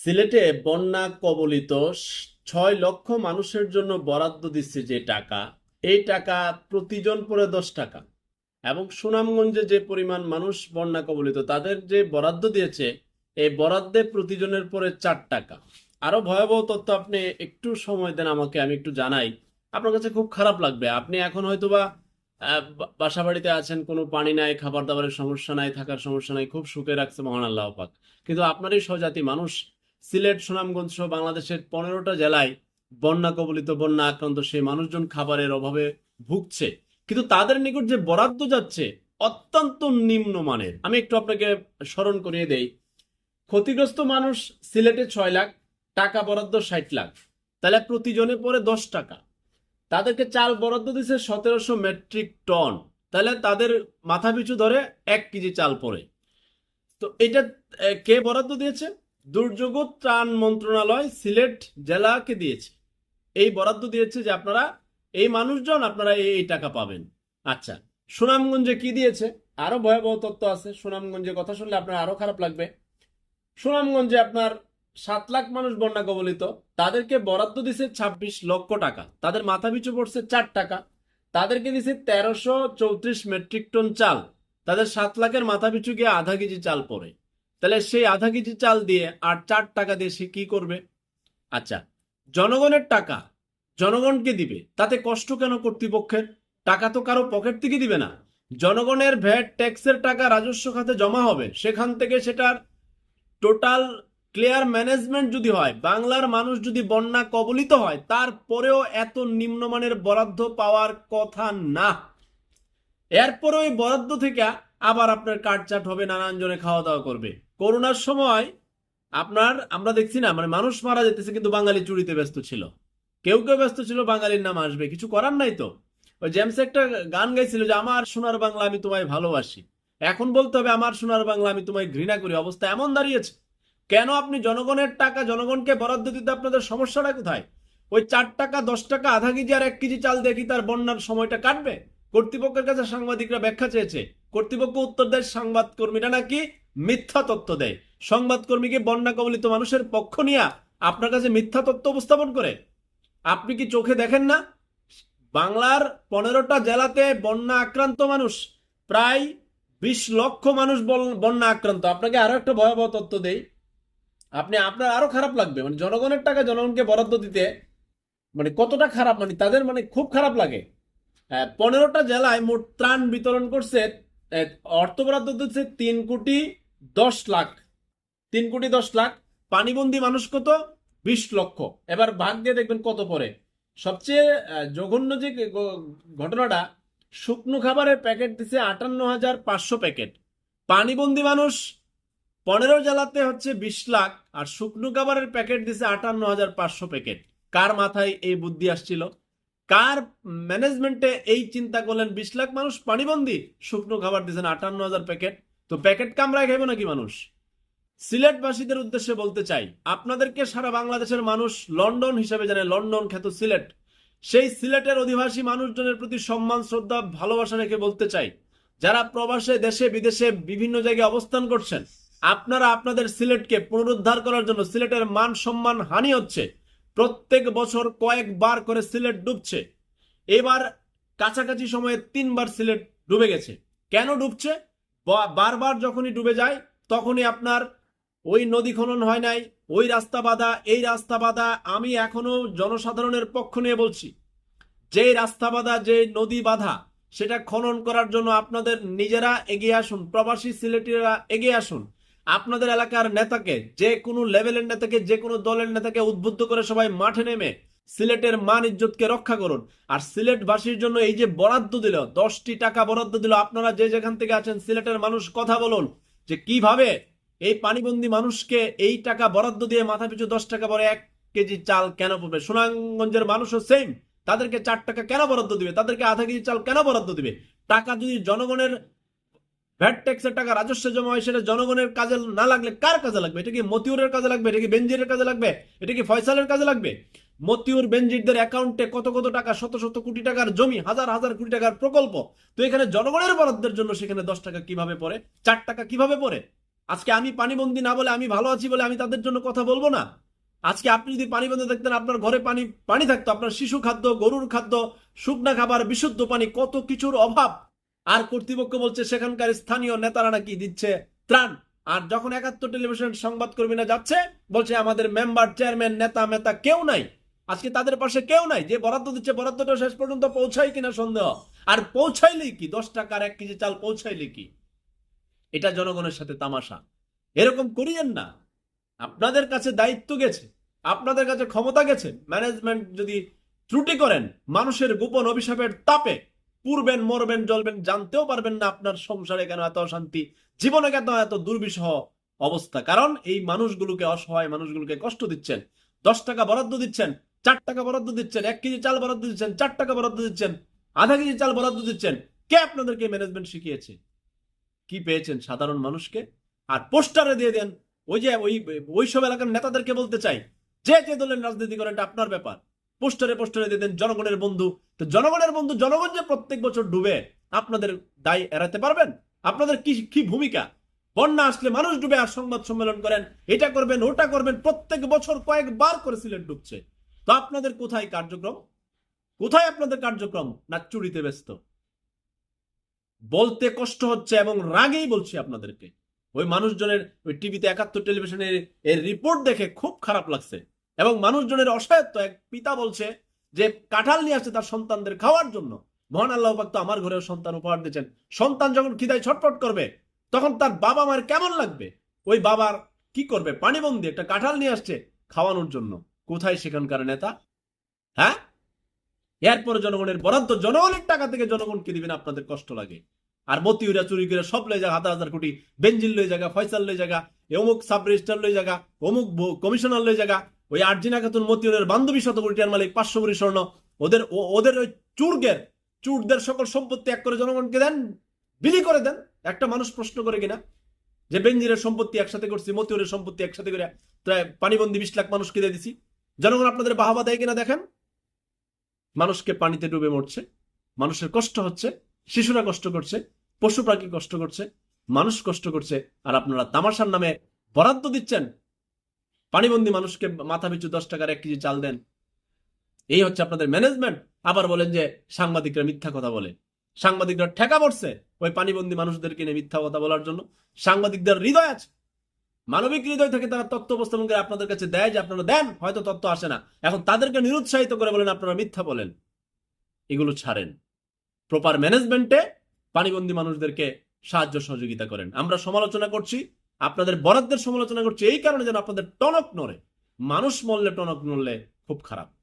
সিলেটে বন্যা কবলিত ছয় লক্ষ মানুষের জন্য বরাদ্দ দিচ্ছে যে টাকা, এই টাকা প্রতিজন পরে দশ টাকা। এবং সুনামগঞ্জে যে পরিমাণ মানুষ বন্যা কবলিত, তাদের যে বরাদ্দ দিয়েছে, এই বরাদ্দে প্রতিজনের পরে চার টাকা। আরও ভয়াবহ তথ্য আপনি একটু সময় দেন আমাকে, আমি একটু জানাই। আপনার কাছে খুব খারাপ লাগবে, আপনি এখন হয়তোবা বাসা বাড়িতে আছেন, কোনো পানি নাই খাবার দাবারের সমস্যা নাই, থাকার সমস্যা নাই, খুব সুখে রাখছে মহান আল্লাহ পাক। কিন্তু আপনারই স্বজাতি মানুষ সিলেট, সুনামগঞ্জ সহ বাংলাদেশের পনেরোটা জেলায় বন্যা কবলিত, বন্যা আক্রান্ত সেই মানুষজন খাবারের অভাবে ভুগছে। কিন্তু তাদের নিকট যে বরাদ্দ যাচ্ছে অত্যন্ত নিম্নমানের আমি একটু আপনাকে স্মরণ করিয়ে দেই। ক্ষতিগ্রস্ত মানুষ সিলেটে ছয় লাখ, টাকা বরাদ্দ ষাট লাখ। তাহলে প্রতিজনে পরে দশ টাকা। তাদেরকে চাল বরাদ্দ দিছে সতেরোশো মেট্রিক টন। তাহলে তাদের মাথা পিছু ধরে এক কেজি চাল পড়ে। তো এটা কে বরাদ্দ দিয়েছে? দুর্যোগ ত্রাণ মন্ত্রণালয় সিলেট জেলাকে দিয়েছে। এই বরাদ্দ দিয়েছে যে আপনারা, এই মানুষজন আপনারা এই টাকা পাবেন। আচ্ছা সুনামগঞ্জে কি দিয়েছে? আরও ভয়াবহ তত্ত্ব আছে। সুনামগঞ্জে কথা শুনলে আপনার আরও খারাপ লাগবে। সুনামগঞ্জে আপনার সাত লাখ মানুষ বন্যা কবলিত। তাদেরকে বরাদ্দ দিছে ছাব্বিশ লক্ষ টাকা। তাদের মাথা পিছু পড়ছে চার টাকা। তাদেরকে দিছে তেরোশো চৌত্রিশ মেট্রিক টন চাল। তাদের সাত লাখের মাথা পিছু গিয়ে আধা কেজি চাল পড়ে। তাহলে সেই আধা কেজি চাল দিয়ে আর চার টাকা দিয়ে সে কি করবে? আচ্ছা জনগণের টাকা জনগণকে দিবে, তাতে কষ্ট কেন কর্তৃপক্ষের? টাকা তো কারও পকেট থেকে দিবে না। জনগণের ভ্যাট, ট্যাক্সের টাকা রাজস্ব খাতে জমা হবে। সেখান থেকে সেটার টোটাল ক্লিয়ার ম্যানেজমেন্ট যদি হয়, বাংলার মানুষ যদি বন্যা কবলিত হয়, তারপরেও এত নিম্নমানের বরাদ্দ পাওয়ার কথা না। এরপরে ওই বরাদ্দ থেকে আবার আপনার কাটচাট হবে, নানান জনে খাওয়া দাওয়া করবে। করোনার সময় আপনার, আমরা দেখছি না মানে মানুষ মারা যেতেছে কিন্তু বাঙালি চুরিতে ব্যস্ত ছিল। কেউ কেউ ব্যস্ত ছিল, বাঙালির নাম আসবে। কিছু করার নাই তো। ওই জেমস একটা গান গাইছিল যে, আমার সোনার বাংলা আমি তোমায় ভালোবাসি। এখন বলতে হবে, আমার সোনার বাংলা আমি তোমায় ঘৃণা করি। অবস্থা এমন দাঁড়িয়েছে। কেন আপনি জনগণের টাকা, জনগণকে বরাদ্দ দিতে আপনাদের সমস্যাটা কোথায়? ওই চার টাকা, দশ টাকা, আধা কেজি আর এক কেজি চাল দেখি তার বন্যার সময়টা কাটবে? কর্তৃপক্ষের কাছে সাংবাদিকরা ব্যাখ্যা চেয়েছে। কর্তৃপক্ষ উত্তর দেয় সংবাদ কর্মীরা নাকি মিথ্যা তথ্য দেয়। সংবাদকর্মীকে বন্যা কবলিত মানুষের পক্ষ নিয়ে আপনার কাছে মিথ্যা তথ্য উপস্থাপন করে। আপনি কি চোখে দেখেন না? বাংলার পনেরোটা জেলাতে বন্যা আক্রান্ত মানুষ প্রায় বিশ লক্ষ মানুষ বন্যা আক্রান্ত আপনাকে আরও একটা ভয়াবহ তথ্য দেই। আপনি আপনার আরও খারাপ লাগবে। মানে জনগণের টাকা জনগণকে বরাদ্দ দিতে মানে কতটা খারাপ মানে তাদের মানে খুব খারাপ লাগে। আহ, পনেরোটা জেলায় মোট ত্রাণ বিতরণ করছে অর্থ বরাদ্দ দিচ্ছে তিন কোটি দশ লাখ। তিন কোটি দশ লাখ। পানিবন্দী মানুষ কত? বিশ লক্ষ। এবার ভাগ দিয়ে দেখবেন কত পরে সবচেয়ে জঘন্য যে ঘটনাটা, শুকনো খাবারের প্যাকেট দিছে আটান্ন হাজার পাঁচশো প্যাকেট। পানিবন্দী মানুষ পনেরো জেলাতে হচ্ছে বিশ লাখ আর শুকনো খাবারের প্যাকেট দিছে আটান্ন হাজার পাঁচশো প্যাকেট। কার মাথায় এই বুদ্ধি আসছিল? কার ম্যানেজমেন্টে এই চিন্তা করলেন? বিশ লাখ মানুষ পানিবন্দী। শুকনো খাবার দিয়েছেন আটান্ন হাজার প্যাকেট। তো প্যাকেট কামড়ায় খাইব নাকি মানুষ? সিলেটবাসীদের উদ্দেশ্যে বলতে চাই, আপনাদেরকে সারা বাংলাদেশের মানুষ লন্ডন হিসেবে জানে, লন্ডন খ্যাত সিলেট। সেই সিলেটের অধিবাসী মানুষজনের প্রতি সম্মান, শ্রদ্ধা, ভালোবাসা রেখে বলতে চাই, যারা প্রবাসে, দেশে, বিদেশে বিভিন্ন জায়গায় অবস্থান করছেন, আপনারা আপনাদের সিলেটকে পুনরুদ্ধার করার জন্য সিলেটের মান সম্মান হানি হচ্ছে। প্রত্যেক বছর কয়েকবার করে সিলেট ডুবছে। এবার কাছাকাছি সময়ে তিনবার সিলেট ডুবে গেছে। কেন ডুবছে? বারবার যখনই ডুবে যায়, তখনই আপনার ওই নদী খনন হয় নাই, ওই রাস্তা বাঁধা, এই রাস্তা বাঁধা, আমি এখনও জনসাধারণের পক্ষ নিয়ে বলছি, যেই রাস্তা বাঁধা যে নদী বাঁধা, সেটা খনন করার জন্য আপনাদের নিজেরা এগিয়ে আসুন, প্রবাসী সিলেটিরা এগিয়ে আসুন। আপনাদের এলাকার নেতাকে, যে কোনো লেভেলের নেতাকে, যে কোনো দলের নেতাকে উদ্বুদ্ধ করে সবাই মাঠে নেমে সিলেটের মান ইজ্জতকে রক্ষা করুন। আর সিলেটবাসীর জন্য এই যে বরাদ্দ দিল, দশটি টাকা বরাদ্দ দিল, আপনারা যে যেখান থেকে আছেন সিলেটের মানুষ, কথা বলুন যে কীভাবে এই পানিবন্দী মানুষকে এই টাকা বরাদ্দ দিয়ে মাথা পিছু দশ টাকা পরে এক কেজি চাল কেন পড়বে সুনামগঞ্জের মানুষও সেম তাদেরকে চার টাকা কেন বরাদ্দ দিবে? তাদেরকে আধা কেজি চাল কেন বরাদ্দ দিবে? টাকা যদি জনগণের ভ্যাট ট্যাক্সের টাকা রাজস্ব জমা হয়, সেটা জনগণের কাজে না লাগলে কার কাজে লাগবে? এটা কি মতিউরের কাজে লাগবে? এটা কি বেঞ্জিরের কাজে লাগবে? এটা কি ফয়সালের কাজে লাগবে? মতিউর বেঞ্জিরদের অ্যাকাউন্টে কত কত টাকা, শত শত কোটি টাকার জমি, হাজার হাজার কোটি টাকার প্রকল্প। তো এখানে জনগণের বরাদ্দের জন্য সেখানে দশ টাকা কীভাবে পড়ে? চার টাকা কীভাবে পড়ে? আজকে আমি পানিবন্দি না বলে আমি ভালো আছি বলে আমি তাদের জন্য কথা বলব না। আজকে আপনি যদি পানি পানিবন্দি দেখতেন আপনার ঘরে পানি পানি থাকতো, আপনার শিশু খাদ্য, গরুর খাদ্য, শুকনা খাবার, বিশুদ্ধ পানি, কত কিছুর অভাব। আর কর্তৃপক্ষ বলছে সেখানকার স্থানীয় নেতারা নাকি দিচ্ছে ত্রাণ। আর যখন একাত্তর টেলিভিশন সংবাদ কর্মীরা যাচ্ছে, বলছে আমাদের মেম্বার চেয়ারম্যান নেতা মেতা কেউ নাই। আজকে তাদের পাশে কেউ নাই, যে বরাদ্দ দিচ্ছে, বরাদ্দটা শেষ পর্যন্ত পৌঁছায় কিনা সন্দেহ। আর পৌঁছাইলেই কি? দশ টাকার এক কেজি চাল পৌঁছাইলে কি? এটা জনগণের সাথে তামাশা। এরকম করিয়েন না। আপনাদের কাছে দায়িত্ব গেছে, আপনাদের কাছে ক্ষমতা গেছে। ম্যানেজমেন্ট যদি ত্রুটি করেন, মানুষের গোপন অভিশাপের তাপে পুরবেন মরবেন, জ্বলবেন, জানতেও পারবেন না আপনার সংসারে কেন এত অশান্তি, জীবনে কেন এত দুর্বিষহ অবস্থা। কারণ এই মানুষগুলোকে অসহায় মানুষগুলোকে কষ্ট দিচ্ছেন, দশ টাকা বরাদ্দ দিচ্ছেন, চার টাকা বরাদ্দ দিচ্ছেন, এক কেজি চাল বরাদ্দ দিচ্ছেন, চার টাকা বরাদ্দ দিচ্ছেন, আধা কেজি চাল বরাদ্দ দিচ্ছেন। কে আপনাদেরকে ম্যানেজমেন্ট শিখিয়েছে? কি পেয়েছেন সাধারণ মানুষকে? আর পোস্টারে দিয়ে দেন, ওই যে ওই ওই সব এলাকার নেতাদেরকে বলতে চাই, যে যে দলের রাজনীতি করেন আপনার ব্যাপার। পোস্টারে পোস্টারে দিয়ে দেন, জনগণের বন্ধু। তো জনগণের বন্ধু জনগণ যে প্রত্যেক বছর ডুবে, আপনাদের দায় এড়াতে পারবেন? আপনাদের কি কি ভূমিকা? বন্যা আসলে মানুষ ডুবে আর সংবাদ সম্মেলন করেন, এটা করবেন, ওটা করবেন, প্রত্যেক বছর কয়েকবার করে সিলেট ডুবছে। তো আপনাদের কোথায় কার্যক্রম? কোথায় আপনাদের কার্যক্রম? না চুরিতে ব্যস্ত? বলতে কষ্ট হচ্ছে এবং রাগেই বলছি আপনাদেরকে। ওই মানুষজনের ওই টিভিতে একাত্তর টেলিভিশনের এর রিপোর্ট দেখে খুব খারাপ লাগছে। এবং মানুষজনের অসহায়ত্ব, এক পিতা বলছে যে কাঁঠাল নিয়ে আসছে তার সন্তানদের খাওয়ার জন্য। মহান আল্লাহ পাক তো আমার ঘরেও সন্তান উপহার দিয়েছেন। সন্তান যখন খিদায় ছটফট করবে, তখন তার বাবা মায়ের কেমন লাগবে? ওই বাবার কি করবে? পানিবন্দি, একটা কাঁঠাল নিয়ে আসছে খাওয়ানোর জন্য। কোথায় সেখানকার নেতা? হ্যাঁ? এরপরে জনগণের বরাদ্দ, জনগণের টাকা থেকে জনগণকে দিবেন? আপনাদের কষ্ট লাগে। আর মতিউরা চুরি করে সব লয়ে জায়গা হাজার হাজার কোটি, বেঞ্জিল লয়ে জায়গা ফয়সাল লয়ে জায়গা অমুক সাব রেজিস্টার লয়ে জায়গা অমুক কমিশনার লয়ে জায়গা ওই আর্জিনা খাতুন মতিউরের বান্ধবী শত কোটি টাকার মালিক, পাঁচশো কোটি স্বর্ণ। ওদের ওদের ওই চুরগের, চুরদের সকল সম্পত্তি এক করে জনগণকে দেন, বিলি করে দেন। একটা মানুষ প্রশ্ন করে কিনা? যে বেঞ্জিরের সম্পত্তি একসাথে করছি, মতিউরের সম্পত্তি একসাথে করে প্রায় পানিবন্দি বিশ লাখ মানুষকে দিয়ে দিছি। জনগণ আপনাদের বাহাবা দেয় কিনা দেখেন? মানুষকে পানিতে ডুবে মরছে, মানুষের কষ্ট হচ্ছে, শিশুরা কষ্ট করছে, পশু পাখি কষ্ট করছে, মানুষ কষ্ট করছে, আর আপনারা তামাশার নামে বরাদ্দ দিচ্ছেন। পানিবন্দি মানুষকে মাথা পিছু দশ টাকার এক কেজি চাল দেন। এই হচ্ছে আপনাদের ম্যানেজমেন্ট আবার বলেন যে সাংবাদিকরা মিথ্যা কথা বলে। সাংবাদিকরা ঠেকা পড়ছে ওই পানিবন্দি মানুষদেরকে নিয়ে মিথ্যা কথা বলার জন্য। সাংবাদিকদের হৃদয় আছে। মানবিক হৃদয় থেকে তারা তত্ত্ব উপস্থাপন করে আপনাদের কাছে দেয় যে আপনারা দেন, হয়তো তত্ত্ব আসে না। এখন তাদেরকে নিরুৎসাহিত করে বলেন, আপনারা মিথ্যা বলেন। এগুলো ছাড়েন। প্রপার ম্যানেজমেন্টে পানিবন্দী মানুষদেরকে সাহায্য সহযোগিতা করেন। আমরা সমালোচনা করছি আপনাদের বরাদ্দের সমালোচনা করছে, এই কারণে যেন আপনাদের টনক নড়ে। মানুষ মরলে টনক নড়লে খুব খারাপ।